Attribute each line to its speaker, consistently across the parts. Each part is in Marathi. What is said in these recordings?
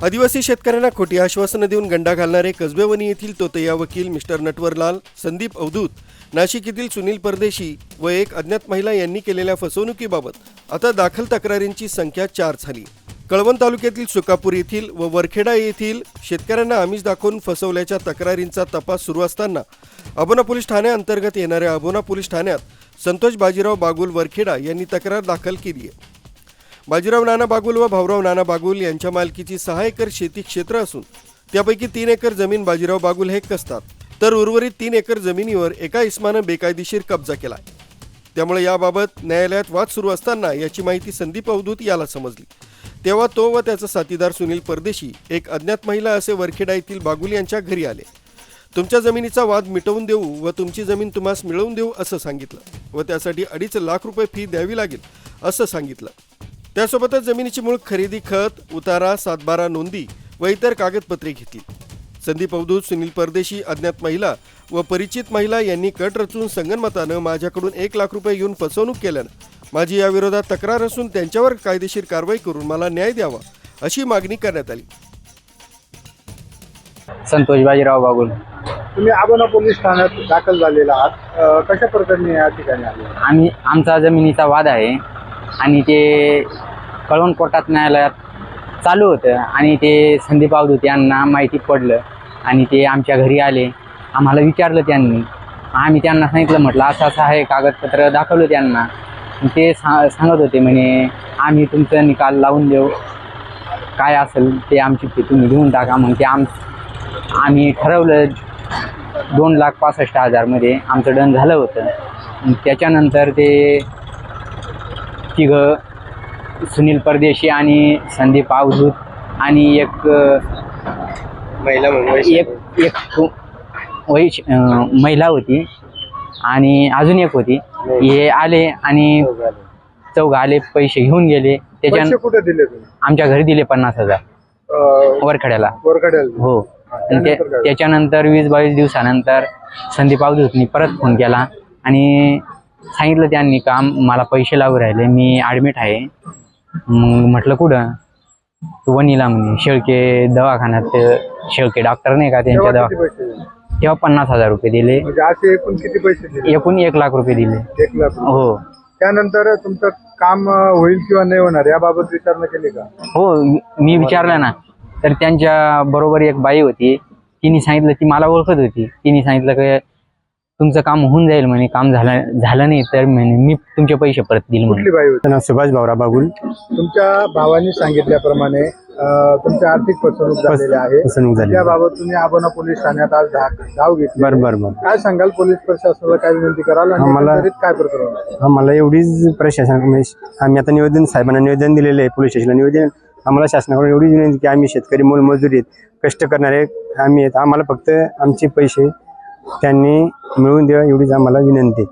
Speaker 1: आदिवासी शेतकऱ्यांना खोटी आश्वासनं देऊन गंडा घालणारे कसबेवनी येथील तोतया वकील मिस्टर नटवरलाल संदीप अवधूत नाशिक येथील सुनील परदेशी व एक अज्ञात महिला यांनी केलेल्या फसवणुकीबाबत आता दाखल तक्रारींची संख्या चार झाली. कळवण तालुक्यातील सुकापूर येथील व वरखेडा येथील शेतकऱ्यांना आमिष दाखवून फसवल्याच्या तक्रारींचा तपास सुरू असताना अबोना पोलीस ठाण्याअंतर्गत येणाऱ्या अबोना पोलीस ठाण्यात संतोष बाजीराव बागुल वरखेडा यांनी तक्रार दाखल केली आहे. बाजीराव नाना बागुल व भाऊराव नाना बागुल यांच्या मालकीची सहा एकर शेती क्षेत्र असून त्यापैकी तीन एकर जमीन बाजीराव बागुल हे कसतात? तर उर्वरित तीन एकर जमिनीवर एका इस्मानं बेकायदेशीर कब्जा केला त्यामुळे याबाबत न्यायालयात वाद सुरू असताना याची माहिती संदीप अवधूत याला समजली. तेव्हा तो व त्याचा साथीदार सुनील परदेशी एक अज्ञात महिला असे वरखेडा येथील बागुल यांच्या घरी आले. तुमच्या जमिनीचा वाद मिटवून देऊ व तुमची जमीन तुम्हास मिळवून देऊ असं सांगितलं व त्यासाठी अडीच लाख रुपये फी द्यावी लागेल असं सांगितलं. त्यासोबतच जमिनीची मूळ खरेदी खत उतारा सातबारा नोंदी व इतर कागदपत्रे घेतली. संदीप अवधूत सुनील परदेशी अज्ञात महिला व परिचित महिला यांनी कट रचून संगनमतानं माझ्याकडून एक लाख रुपये घेऊन फसवणूक केल्यानं माझी याविरोधात तक्रार असून त्यांच्यावर कायदेशीर कारवाई करून मला न्याय द्यावा अशी मागणी करण्यात आली.
Speaker 2: संतोष बाजीराव बागुल.
Speaker 3: तुम्ही आबोना पोलीस ठाण्यात दाखल झालेला आहात. कशा प्रकारे या ठिकाणी आले?
Speaker 2: आम्ही आमचा जमिनीचा वाद आहे आणि ते कळवण कोर्टात न्यायालयात चालू होतं आणि ते संदीप अवधूत यांना माहिती पडलं आणि ते आमच्या घरी आले. आम्हाला विचारलं त्यांनी. आम्ही त्यांना सांगितलं म्हटलं असं असं आहे कागदपत्र दाखवलं त्यांना. ते सा सांगत होते म्हणे आम्ही तुमचं निकाल लावून देऊ. काय असेल ते आमची फी तुम्ही घेऊन टाका. मग ते आम आम्ही ठरवलं दोन लाख पासष्ट हजारमध्ये आमचं डन झालं होतं. त्याच्यानंतर ते तिघं सुनील परदेशी आणि संदीप अवधूत आणि एक
Speaker 3: महिला
Speaker 2: एक एक वैश महिला होती आणि अजून एक होती. हे आले आणि चौघ आले. पैसे घेऊन गेले. त्याच्या
Speaker 3: कुठे दिले
Speaker 2: आमच्या घरी दिले पन्नास हजार. वरखड्याला. हो? त्याच्यानंतर वीस बावीस दिवसानंतर संदीप अवधूतनी परत फोन केला आणि सांगितलं त्यांनी का मला पैसे लागू राहिले. मी ॲडमिट आहे. मग म्हटलं कुठं? तू वणीला म्हणे शेळके दवाखान्यात शेळके डॉक्टर नाही का त्यांच्या
Speaker 3: तेव्हा
Speaker 2: दवा तेव्हा पन्नास हजार रुपये दिले.
Speaker 3: म्हणजे असे एकूण किती पैसे दिले?
Speaker 2: एकूण एक लाख रुपये दिले.
Speaker 3: एक लाख रुपये.
Speaker 2: हो.
Speaker 3: त्यानंतर तुमचं काम अ, होईल किंवा नाही होणार याबाबत विचारणा केली का?
Speaker 2: हो मी विचारलं ना तर त्यांच्या बरोबर एक बाई होती. तिने सांगितलं ती मला ओळखत होती. तिने सांगितलं की तुमचं काम होऊन जाईल म्हणे काम झालं झालं नाही तर म्हणे मी तुमचे पैसे परत देईल म्हणे.
Speaker 3: कुठली बाई होती?
Speaker 4: नाव सुभाष भाऊरा बागुल.
Speaker 3: तुमच्या भावानी सांगितल्याप्रमाणे अ, तुमची आर्थिक फसवणूक झालेली आहे.
Speaker 4: फसवणूक झाली
Speaker 3: त्याबाबत तुम्ही आबोना पोलीस ठाण्यात आज धा- धाव घेतली.
Speaker 4: बर बर बर.
Speaker 3: काय सांगाल? पोलीस प्रशासनाला काय विनंती कराल आणि
Speaker 4: आम्हाला-
Speaker 3: एकंदरीत काय प्रकरण आहे?
Speaker 4: आम्हाला एवढीच प्रशासन म्हणजे आम्ही आता निवेदन साहेबांना निवेदन दिलेलं आहे पोलीस स्टेशनला निवेदन. आम्हाला शासनाकडून एवढीच विनंती की आम्ही शेतकरी मोलमजुरी आहेत कष्ट करणारे आम्ही आहेत. आम्हाला फक्त आमचे पैसे त्यांनी मिळवून द्यावा एवढीच आम्हाला विनंती.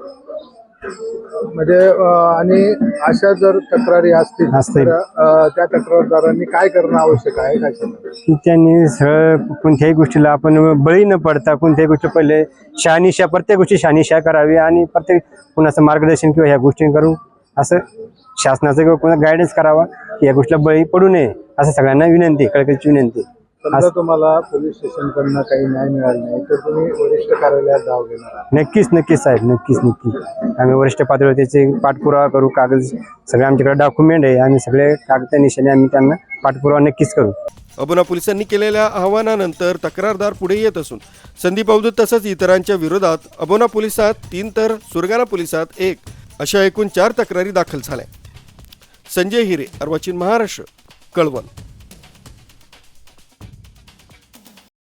Speaker 3: म्हणजे आणि अशा जर तक्रारी असतील
Speaker 4: असतील.
Speaker 3: तर अ, त्या तक्रारदारांनी काय करणं आवश्यक आहे काय?
Speaker 4: की त्यांनी सरळ कोणत्याही गोष्टीला आपण बळी न पडता कोणत्याही गोष्टी पहिले शहानिशा प्रत्येक गोष्टी शहानिशा करावी आणि प्रत्येक कुणाचं मार्गदर्शन किंवा ह्या गोष्टी करू असं शासनाचं किंवा कोणा गायडन्स करावा की या गोष्टीला बळी पडू नये असं सगळ्यांना विनंती कळकळीची विनंती
Speaker 3: समजा तुम्हाला पोलीस स्टेशनकडनं काही न्याय मिळाला नाही तर तुम्ही वरिष्ठ कार्यालयात धाव घेणार आहात.
Speaker 4: नक्कीच नक्कीच साहेब नक्कीच नक्कीच आम्ही वरिष्ठ पातळीवर त्याचे पाठपुरावा करू कागद सगळे आमच्याकडे डॉक्युमेंट आहे आम्ही सगळे कागद निशाने आम्ही त्यांना पाठपुरावा नक्कीच करू.
Speaker 1: अबोना पोलिसांनी केलेल्या आवाहनानंतर तक्रारदार पुढे येत असून संदीप अवधूत तसंच इतरांच्या विरोधात अबोना पोलिसात तीन तर सुरगाणा पोलिसात एक अशा एकूण चार तक्रारी दाखल झाल्या. संजय हिरे अर्वाचीन महाराष्ट्र कळवण.